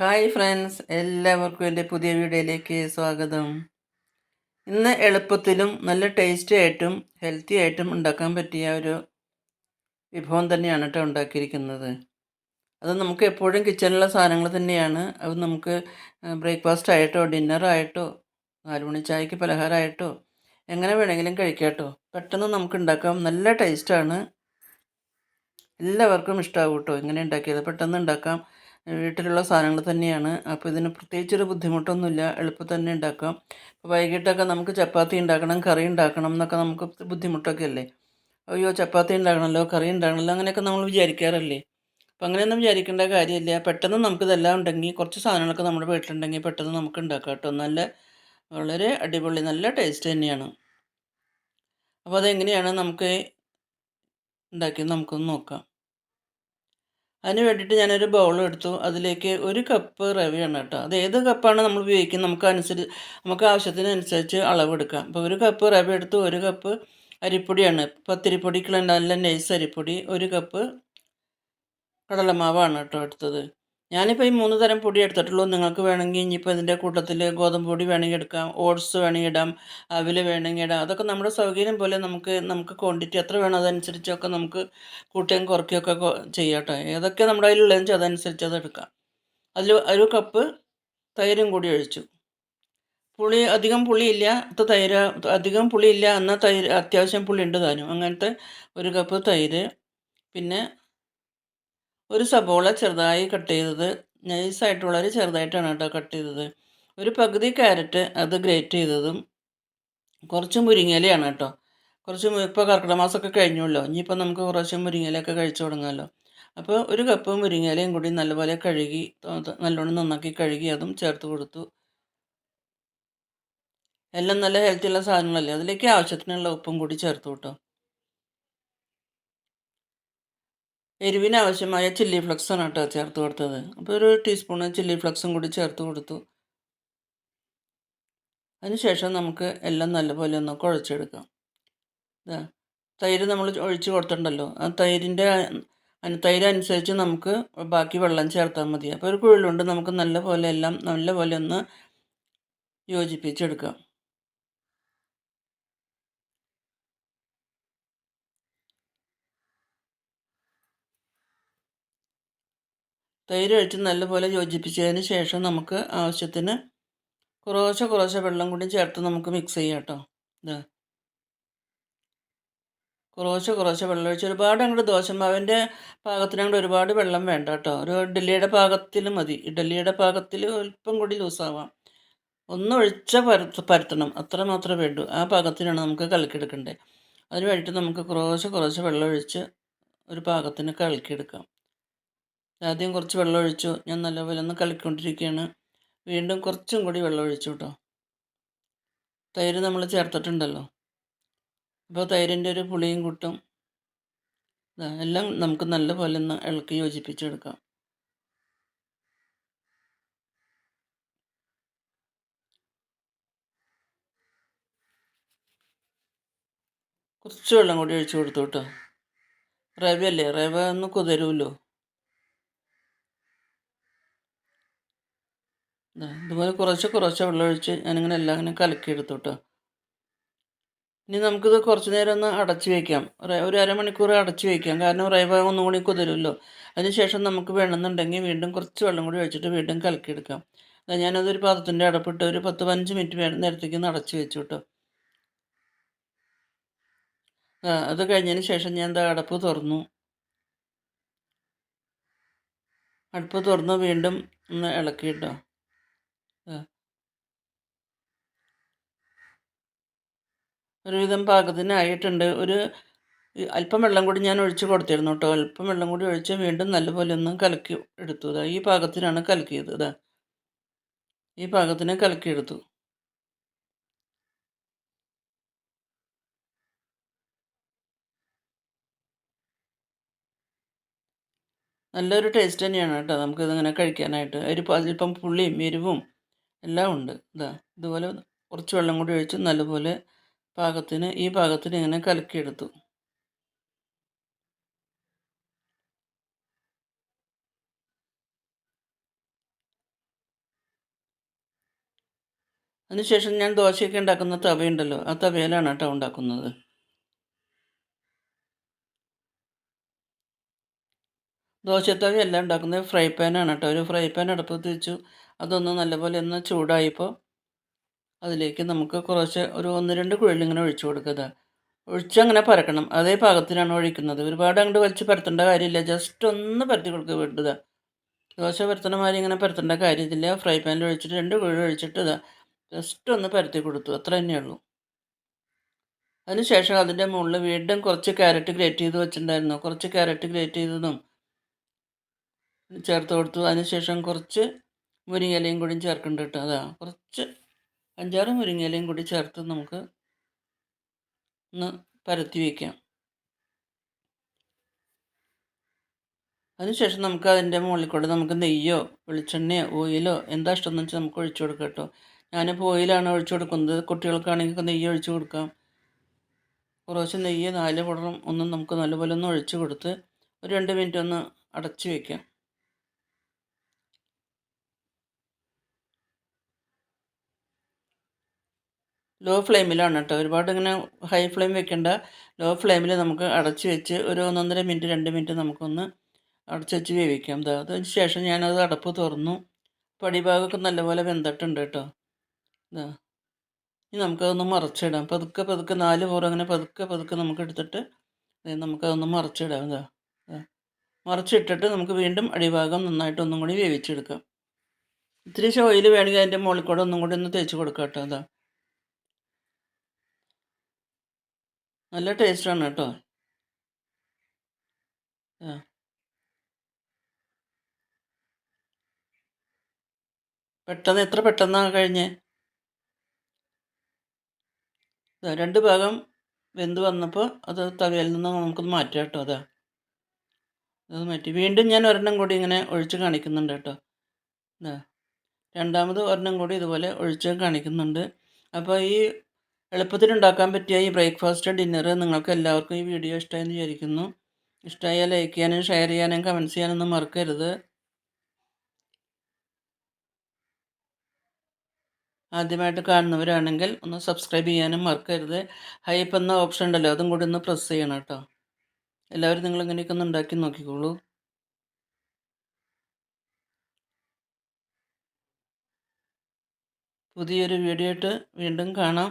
Hi friends എല്ലാവർക്കും എന്റെ പുതിയ വീഡിയോയിലേക്ക് സ്വാഗതം. ഇന്ന് എളുപ്പത്തിലും നല്ല ടേസ്റ്റി ആയിട്ടും ഹെൽത്തി ആയിട്ടും ഉണ്ടാക്കാൻ പറ്റിയ ഒരു വിഭവം തന്നെയാണ് കേട്ടോ ഉണ്ടാക്കിയിരിക്കുന്നത്. അത് നമുക്ക് എപ്പോഴും കിച്ചണിലുള്ള സാധനങ്ങൾ തന്നെയാണ്. അത് നമുക്ക് ബ്രേക്ക്ഫാസ്റ്റ് ആയിട്ടോ ഡിന്നറായിട്ടോ നാലുമണി ചായക്ക് പലഹാരമായിട്ടോ എങ്ങനെ വേണമെങ്കിലും കഴിക്കാം പെട്ടെന്ന് നമുക്ക് ഉണ്ടാക്കാം. നല്ല ടേസ്റ്റാണ് എല്ലാവർക്കും ഇഷ്ടമാകും കേട്ടോ ഇങ്ങനെ ഉണ്ടാക്കിയത്. പെട്ടെന്ന് ഉണ്ടാക്കാം. വീട്ടിലുള്ള സാധനങ്ങൾ തന്നെയാണ്. അപ്പോൾ ഇതിന് പ്രത്യേകിച്ചൊരു ബുദ്ധിമുട്ടൊന്നുമില്ല. എളുപ്പം തന്നെ ഉണ്ടാക്കാം. അപ്പോൾ വൈകിട്ടൊക്കെ നമുക്ക് ചപ്പാത്തി ഉണ്ടാക്കണം കറി ഉണ്ടാക്കണം എന്നൊക്കെ നമുക്ക് ബുദ്ധിമുട്ടൊക്കെ അല്ലേ? അയ്യോ ചപ്പാത്തി ഉണ്ടാക്കണമല്ലോ കറി ഉണ്ടാക്കണമല്ലോ അങ്ങനെയൊക്കെ നമ്മൾ വിചാരിക്കാറല്ലേ? അപ്പം അങ്ങനെയൊന്നും വിചാരിക്കേണ്ട കാര്യമില്ല. പെട്ടെന്ന് നമുക്കിതെല്ലാം ഉണ്ടെങ്കിൽ കുറച്ച് സാധനങ്ങളൊക്കെ നമ്മുടെ വീട്ടിലുണ്ടെങ്കിൽ പെട്ടെന്ന് നമുക്ക് ഉണ്ടാക്കാം കേട്ടോ. നല്ല വളരെ അടിപൊളി നല്ല ടേസ്റ്റ് തന്നെയാണ്. അപ്പോൾ അതെങ്ങനെയാണ് നമുക്ക് ഉണ്ടാക്കിയത്? നമുക്കൊന്ന് നോക്കാം. അതിന് വേണ്ടിയിട്ട് ഞാനൊരു ബൗൾ എടുത്തു. അതിലേക്ക് ഒരു കപ്പ് റവയാണ് കേട്ടോ. അത് ഏത് കപ്പാണ് നമ്മൾ ഉപയോഗിക്കുന്നത്? നമുക്ക് അനുസരിച്ച് നമുക്ക് ആവശ്യത്തിനനുസരിച്ച് അളവെടുക്കാം. അപ്പോൾ ഒരു കപ്പ് റവ എടുത്തു ഒരു കപ്പ് അരിപ്പൊടിയാണ്. പത്തിരിപ്പൊടിക്കുള്ള നല്ല നൈസ് അരിപ്പൊടി ഒരു കപ്പ് കടലമാവാണ് കേട്ടോ എടുത്തത്. ഞാനിപ്പോൾ ഈ മൂന്ന് തരം പൊടി എടുത്തിട്ടുള്ളൂ. നിങ്ങൾക്ക് വേണമെങ്കിൽ ഇനിയിപ്പോൾ ഇതിന്റെ കൂട്ടത്തിൽ ഗോതമ്പ് പൊടി വേണമെങ്കിൽ എടുക്കാം. ഓട്സ് വേണമെങ്കിൽ ഇടാം. അവിൽ വേണമെങ്കിൽ ഇടാം. അതൊക്കെ നമ്മുടെ സൗകര്യം പോലെ നമുക്ക് നമുക്ക് ക്വാണ്ടിറ്റി എത്ര വേണം അതനുസരിച്ചൊക്കെ നമുക്ക് കൂട്ടുകയും കുറയ്ക്കുകയൊക്കെ ചെയ്യാം കേട്ടോ ഏതൊക്കെ നമ്മുടെ കയ്യിലുള്ളതെന്ന് വെച്ചാൽ അതനുസരിച്ച് അത് എടുക്കാം. അതിൽ ഒരു കപ്പ് തൈരും കൂടി ഒഴിച്ചു. പുളി അധികം പുളിയില്ല തൈര് അധികം പുളിയില്ല എന്നാൽ തൈര് അത്യാവശ്യം പുളി ഉണ്ട് താനും. അങ്ങനത്തെ ഒരു കപ്പ് തൈര്. പിന്നെ ഒരു സബോള ചെറുതായി കട്ട് ചെയ്തത് നൈസായിട്ടുള്ളൊരു ചെറുതായിട്ടാണ് കേട്ടോ കട്ട് ചെയ്തത്. ഒരു പകുതി ക്യാരറ്റ് അത് ഗ്രേറ്റ് ചെയ്തതും കുറച്ച് മുരിങ്ങയിലയാണ് കേട്ടോ. കുറച്ച് ഇപ്പോൾ കർക്കിടക മാസമൊക്കെ കഴിഞ്ഞല്ലോ ഇനിയിപ്പോൾ നമുക്ക് കുറച്ച് മുരിങ്ങയിലൊക്കെ കഴിച്ചു തുടങ്ങാമല്ലോ അപ്പോൾ ഒരു കപ്പ് മുരിങ്ങയിലയും കൂടി നല്ലപോലെ കഴുകി നല്ലോണം നന്നാക്കി കഴുകി അതും ചേർത്ത് കൊടുത്തു. എല്ലാം നല്ല ഹെൽത്തിയുള്ള സാധനങ്ങളല്ലേ അതിലേക്ക് ആവശ്യത്തിനുള്ള ഉപ്പും കൂടി ചേർത്ത് കേട്ടോ എരിവിന് ആവശ്യമായ ചില്ലി ഫ്ലക്സാണ് കേട്ടോ ചേർത്ത് കൊടുത്തത്. അപ്പോൾ ഒരു ടീസ്പൂണ് ചില്ലി ഫ്ലക്സും കൂടി ചേർത്ത് കൊടുത്തു. അതിനുശേഷം നമുക്ക് എല്ലാം നല്ലപോലെ ഒന്ന് കുഴച്ചെടുക്കാം. തൈര് നമ്മൾ ഒഴിച്ച് കൊടുത്തിട്ടുണ്ടല്ലോ. ആ തൈരിന്റെ തൈര് അനുസരിച്ച് നമുക്ക് ബാക്കി വെള്ളം ചേർത്താൽ മതി. അപ്പോൾ ഒരു കുഴലുണ്ട് നമുക്ക് നല്ലപോലെ എല്ലാം നല്ലപോലെ ഒന്ന് യോജിപ്പിച്ചെടുക്കാം. തൈര് ഒഴിച്ച് നല്ലപോലെ യോജിപ്പിച്ചതിന് ശേഷം നമുക്ക് ആവശ്യത്തിന് കുറേശ്ശെ കുറേശ്ശെ വെള്ളം കൂടി ചേർത്ത് നമുക്ക് മിക്സ് ചെയ്യാം കേട്ടോ. ഇത് കുറേശ്ശെ കുറേശ്ശെ വെള്ളം ഒഴിച്ച് ഒരുപാട് അങ്ങോട്ട് ദോശമാവിന്റെ പാകത്തിന് അങ്ങോട്ട് ഒരുപാട് വെള്ളം വേണ്ട കേട്ടോ. ഒരു ഇഡ്ഡലിയുടെ പാകത്തിൽ മതി. ഇഡ്ഡലിയുടെ പാകത്തിൽ അല്പം കൂടി ലൂസാവാം ഒന്ന് ഒഴിച്ച പരത്ത് പരത്തണം. അത്ര മാത്രമേ വേണ്ടൂ. ആ പാകത്തിനാണ് നമുക്ക് കലക്കിയെടുക്കേണ്ടത് അതിന് വേണ്ടിയിട്ട് നമുക്ക് കുറേശ്ശെ കുറേശ്ശെ വെള്ളം ഒഴിച്ച് ഒരു പാകത്തിന് കലക്കിയെടുക്കാം. ആദ്യം കുറച്ച് വെള്ളം ഒഴിച്ചു ഞാൻ നല്ലപോലെ ഒന്ന് കളിക്കൊണ്ടിരിക്കുകയാണ് വീണ്ടും കുറച്ചും കൂടി വെള്ളം ഒഴിച്ചു കേട്ടോ. തൈര് നമ്മൾ ചേർത്തിട്ടുണ്ടല്ലോ. അപ്പോൾ തൈരിന്റെ ഒരു പുളിയും കൂട്ടും. എല്ലാം നമുക്ക് നല്ലപോലെ ഒന്ന് ഇളക്കി യോജിപ്പിച്ചെടുക്കാം. കുറച്ച് വെള്ളം കൂടി ഒഴിച്ചു കൊടുത്തു കേട്ടോ. റവയല്ലേ? റവ ഒന്ന് കുതിരുമല്ലോ ഇതുപോലെ കുറച്ച് കുറച്ച് വെള്ളം ഒഴിച്ച് ഞാനിങ്ങനെ എല്ലാം ഇങ്ങനെ കലക്കിയെടുത്തു കേട്ടോ ഇനി നമുക്കിത് കുറച്ച് നേരം ഒന്ന് അടച്ച് വയ്ക്കാം ഒരു അരമണിക്കൂർ അടച്ച് വയ്ക്കാം കാരണം റൈവ ഒന്നും കൂടി കുതിരുമല്ലോ അതിനുശേഷം നമുക്ക് വേണമെന്നുണ്ടെങ്കിൽ വീണ്ടും കുറച്ച് വെള്ളം കൂടി ഒഴിച്ചിട്ട് വീണ്ടും കലക്കിയെടുക്കാം. ഞാനതൊരു പാത്രത്തിന്റെ അടപ്പിട്ട് ഒരു പത്ത് പതിനഞ്ച് മിനിറ്റ് നേരത്തേക്ക് ഒന്ന് അടച്ച് വെച്ചു കേട്ടോ അത് കഴിഞ്ഞതിന് ശേഷം ഞാൻ എന്താ അടപ്പ് തുറന്നു. അടുപ്പ് തുറന്ന് വീണ്ടും ഒന്ന് ഇളക്കിയിട്ടോ. ഒരുവിധം പാകത്തിനായിട്ടുണ്ട്. ഒരു അല്പം വെള്ളം കൂടി ഞാൻ ഒഴിച്ച് കൊടുത്തിരുന്നു കേട്ടോ അല്പം വെള്ളം കൂടി ഒഴിച്ച് വീണ്ടും നല്ലപോലെ ഒന്ന് കലക്കി എടുത്തു. ഈ പാകത്തിനാണ് കലക്കിയത്. ഇതാ ഈ പാകത്തിന് കലക്കിയെടുത്തു നല്ലൊരു ടേസ്റ്റ് തന്നെയാണ് കേട്ടോ. നമുക്കിതിങ്ങനെ കഴിക്കാനായിട്ട്. ഒരു അല്പം പുളിയും എരിവും എല്ലാം ഉണ്ട്. ഇതാ ഇതുപോലെ കുറച്ച് വെള്ളം കൂടി ഒഴിച്ച് നല്ലപോലെ പാകത്തിന് ഈ പാകത്തിന് ഇങ്ങനെ കലക്കിയെടുത്തു. അതിനുശേഷം ഞാൻ ദോശയൊക്കെ ഉണ്ടാക്കുന്ന തവയുണ്ടല്ലോ ആ തവയിലാണ് കേട്ടോ ഉണ്ടാക്കുന്നത്. ദോശത്തവയല്ല ഉണ്ടാക്കുന്നത് ഫ്രൈ പാനാണ് കേട്ടോ. ഒരു ഫ്രൈ പാൻ അടുപ്പത്ത് വെച്ചു. അതൊന്ന് നല്ലപോലെ ഒന്ന് ചൂടായിപ്പോൾ അതിലേക്ക് നമുക്ക് കുറച്ച് ഒരു ഒന്ന് രണ്ട് കുഴലിങ്ങനെ ഒഴിച്ചു കൊടുക്കുക. ഒഴിച്ചങ്ങനെ പരക്കണം. അതേ പാകത്തിനാണ് ഒഴിക്കുന്നത്. ഒരുപാട് അങ്ങോട്ട് വലിച്ച് പരത്തേണ്ട കാര്യമില്ല. ജസ്റ്റ് ഒന്ന് പരത്തി കൊടുക്കുക വിടുക ദോശ പരത്തണ മാതിരി ഇങ്ങനെ പരത്തേണ്ട കാര്യമില്ല. ഫ്രൈ പാനിൽ ഒഴിച്ചിട്ട് രണ്ട് കുഴി ഒഴിച്ചിട്ട് ഇതാ ജസ്റ്റ് ഒന്ന് പരത്തി കൊടുത്തു. അത്ര തന്നെയുള്ളൂ. അതിനുശേഷം അതിന്റെ മുകളിൽ വീണ്ടും കുറച്ച് ക്യാരറ്റ് ഗ്രേറ്റ് ചെയ്ത് വെച്ചിട്ടുണ്ടായിരുന്നു. കുറച്ച് ക്യാരറ്റ് ഗ്രേറ്റ് ചെയ്തതും ചേർത്ത് കൊടുത്തു. അതിനുശേഷം കുറച്ച് മുരിങ്ങലയും കൂടിയും ചേർക്കുന്നുണ്ട് അതാ. കുറച്ച് അഞ്ചാറ് മുരിങ്ങയിലയും കൂടി ചേർത്ത് നമുക്ക് ഒന്ന് പരത്തി വയ്ക്കാം അതിനുശേഷം നമുക്ക് അതിന്റെ മുകളിൽ കൂടെ നമുക്ക് നെയ്യോ വെളിച്ചെണ്ണയോ ഓയിലോ എന്താ ഇഷ്ടമെന്ന് വെച്ചാൽ നമുക്ക് ഒഴിച്ചു കൊടുക്കാം കേട്ടോ. ഞാനിപ്പോൾ ഓയിലാണ് ഒഴിച്ചു കൊടുക്കുന്നത്. കുട്ടികൾക്കാണെങ്കിൽ നെയ്യ് ഒഴിച്ചു കൊടുക്കാം. കുറച്ച് നെയ്യ് നാല് പുടറും ഒന്നും നമുക്ക് നല്ലപോലെ ഒന്ന് ഒഴിച്ചു കൊടുത്ത് ഒരു രണ്ട് മിനിറ്റ് ഒന്ന് അടച്ചു വയ്ക്കാം ലോ ഫ്ലെയിമിലാണ് കേട്ടോ ഒരുപാട് ഇങ്ങനെ ഹൈ ഫ്ലെയിം വെക്കേണ്ട. ലോ ഫ്ലെയിമിൽ നമുക്ക് അടച്ച് വെച്ച് ഒരു ഒന്നൊന്നര മിനിറ്റ് രണ്ട് മിനിറ്റ് നമുക്കൊന്ന് അടച്ച് വെച്ച് വേവിക്കാം. അതിന് ശേഷം ഞാനത് അടപ്പ് തുറന്നു. പടിഭാഗമൊക്കെ നല്ലപോലെ വെന്തിട്ടുണ്ട് കേട്ടോ ഇതാ ഇനി നമുക്കതൊന്ന് മറച്ചിടാം. പതുക്കെ പതുക്കെ നാല് പുറം അങ്ങനെ പതുക്കെ പതുക്കെ നമുക്ക് എടുത്തിട്ട് നമുക്കതൊന്ന് മറച്ചിടാം. ഇതാ മറച്ചിട്ടിട്ട് നമുക്ക് വീണ്ടും അടിഭാഗം നന്നായിട്ട് ഒന്നും കൂടി വേവിച്ചെടുക്കാം. ഇത്തിരി ഓയിൽ വേണമെങ്കിൽ അതിന്റെ മുകളിൽ കൂടെ ഒന്നും കൂടി ഒന്ന് തേച്ച് കൊടുക്കാം കേട്ടോ അതാ നല്ല ടേസ്റ്റാണ് കേട്ടോ. പെട്ടെന്ന് എത്ര പെട്ടെന്നാണ് കഴിഞ്ഞേ? രണ്ട് ഭാഗം വെന്ത് വന്നപ്പോൾ അത് തകയിൽ നിന്ന് നമുക്കൊന്ന് മാറ്റാം കേട്ടോ അതാ. അത് മാറ്റി. വീണ്ടും ഞാൻ ഒരെണ്ണം കൂടി ഇങ്ങനെ ഒഴിച്ച് കാണിക്കുന്നുണ്ട് കേട്ടോ. രണ്ടാമത് ഒരെണ്ണം കൂടി ഇതുപോലെ ഒഴിച്ച് കാണിക്കുന്നുണ്ട്. അപ്പോൾ ഈ എളുപ്പത്തിൽ ഉണ്ടാക്കാൻ പറ്റിയ ഈ ബ്രേക്ക്ഫാസ്റ്റ് ഡിന്നർ നിങ്ങൾക്ക് എല്ലാവർക്കും ഈ വീഡിയോ ഇഷ്ടമായെന്ന് വിചാരിക്കുന്നു. ഇഷ്ടമായാൽ ലൈക്ക് ചെയ്യാനും ഷെയർ ചെയ്യാനും കമന്റ്സ് ചെയ്യാനൊന്നും മറക്കരുത്. ആദ്യമായിട്ട് കാണുന്നവരാണെങ്കിൽ ഒന്ന് സബ്സ്ക്രൈബ് ചെയ്യാനും മറക്കരുത്. ഹൈപ്പ് എന്ന ഓപ്ഷൻ ഉണ്ടല്ലോ അതും കൂടി ഒന്ന് പ്രസ് ചെയ്യണം കേട്ടോ. എല്ലാവരും നിങ്ങൾ ഇങ്ങനെയൊക്കെ ഒന്ന് ഉണ്ടാക്കി നോക്കിക്കോളൂ. പുതിയൊരു വീഡിയോ ആയിട്ട് വീണ്ടും കാണാം.